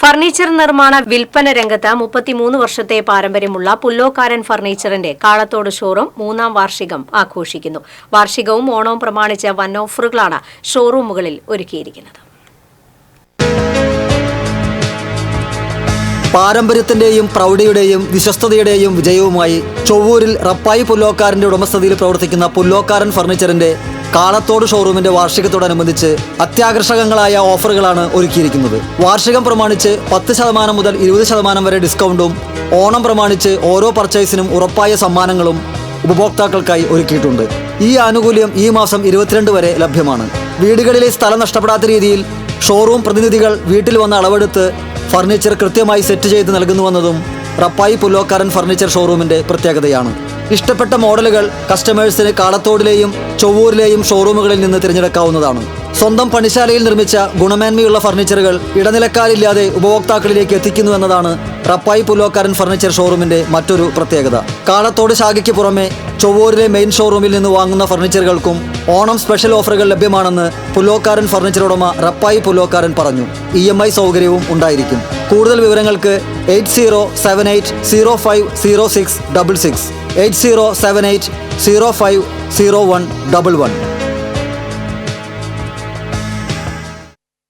Furniture നിർമ്മാണ വിൽപ്പന രംഗത്ത് മുപ്പത്തിമൂന്ന് വർഷത്തെ പാരമ്പര്യമുള്ള പുല്ലോക്കാരൻ ഫർണിച്ചറിന്റെ കാളത്തോട് ഷോറൂം മൂന്നാം വാർഷികം ആഘോഷിക്കുന്നു. വാർഷികവും ഓണവും പ്രമാണിച്ച് വൻ ഓഫറുകളാണ് ഷോറൂമുകളിൽ ഒരുക്കിയിരിക്കുന്നത്. പാരമ്പര്യത്തിന്റെയും പ്രൗഢിയുടെയും വിശ്വസ്തതയുടെയും വിജയവുമായി ചൊവ്വൂരിൽ റപ്പായി പുല്ലോക്കാരന്റെ ഉടമസ്ഥതയിൽ പ്രവർത്തിക്കുന്ന പുല്ലോക്കാരൻ ഫർണിച്ചറിന്റെ കാളത്തോട് ഷോറൂമിന്റെ വാർഷികത്തോടനുബന്ധിച്ച് അത്യാകർഷകങ്ങളായ ഓഫറുകളാണ് ഒരുക്കിയിരിക്കുന്നത്. വാർഷികം പ്രമാണിച്ച് പത്ത് ശതമാനം മുതൽ ഇരുപത് ശതമാനം വരെ ഡിസ്കൗണ്ടും ഓണം പ്രമാണിച്ച് ഓരോ പർച്ചേസിനും ഉറപ്പായ സമ്മാനങ്ങളും ഉപഭോക്താക്കൾക്കായി ഒരുക്കിയിട്ടുണ്ട്. ഈ ആനുകൂല്യം ഈ മാസം ഇരുപത്തിരണ്ട് വരെ ലഭ്യമാണ്. വീടുകളിലെ സ്ഥലം നഷ്ടപ്പെടാത്ത രീതിയിൽ ഷോറൂം പ്രതിനിധികൾ വീട്ടിൽ വന്ന് അളവെടുത്ത് ഫർണിച്ചർ കൃത്യമായി സെറ്റ് ചെയ്ത് നൽകുന്നുവെന്നതും റപ്പായി പുല്ലോക്കാരൻ ഫർണിച്ചർ ഷോറൂമിന്റെ പ്രത്യേകതയാണ്. ഇഷ്ടപ്പെട്ട മോഡലുകൾ കസ്റ്റമേഴ്സിന് കാളത്തോടിലെയും ചൊവ്വൂരിലെയും ഷോറൂമുകളിൽ നിന്ന് തിരഞ്ഞെടുക്കാവുന്നതാണ്. സ്വന്തം പണിശാലയിൽ നിർമ്മിച്ച ഗുണമേന്മയുള്ള ഫർണിച്ചറുകൾ ഇടനിലക്കാരില്ലാതെ ഉപഭോക്താക്കളിലേക്ക് എത്തിക്കുന്നു എന്നതാണ് റപ്പായി പുലോക്കാരൻ ഫർണിച്ചർ ഷോറൂമിന്റെ മറ്റൊരു പ്രത്യേകത. കാളത്തോട് ശാഖയ്ക്ക് പുറമെ ചൊവ്വൂരിലെ മെയിൻ ഷോറൂമിൽ നിന്ന് വാങ്ങുന്ന ഫർണിച്ചറുകൾക്കും ഓണം സ്പെഷ്യൽ ഓഫറുകൾ ലഭ്യമാണെന്ന് പുലോക്കാരൻ ഫർണിച്ചർ ഉടമ റപ്പായി പുലോക്കാരൻ പറഞ്ഞു. ഇ എം ഐ സൗകര്യവും ഉണ്ടായിരിക്കും. കൂടുതൽ വിവരങ്ങൾക്ക് eight zero seven eight zero five zero six double six. Eight zero seven eight zero five zero one double one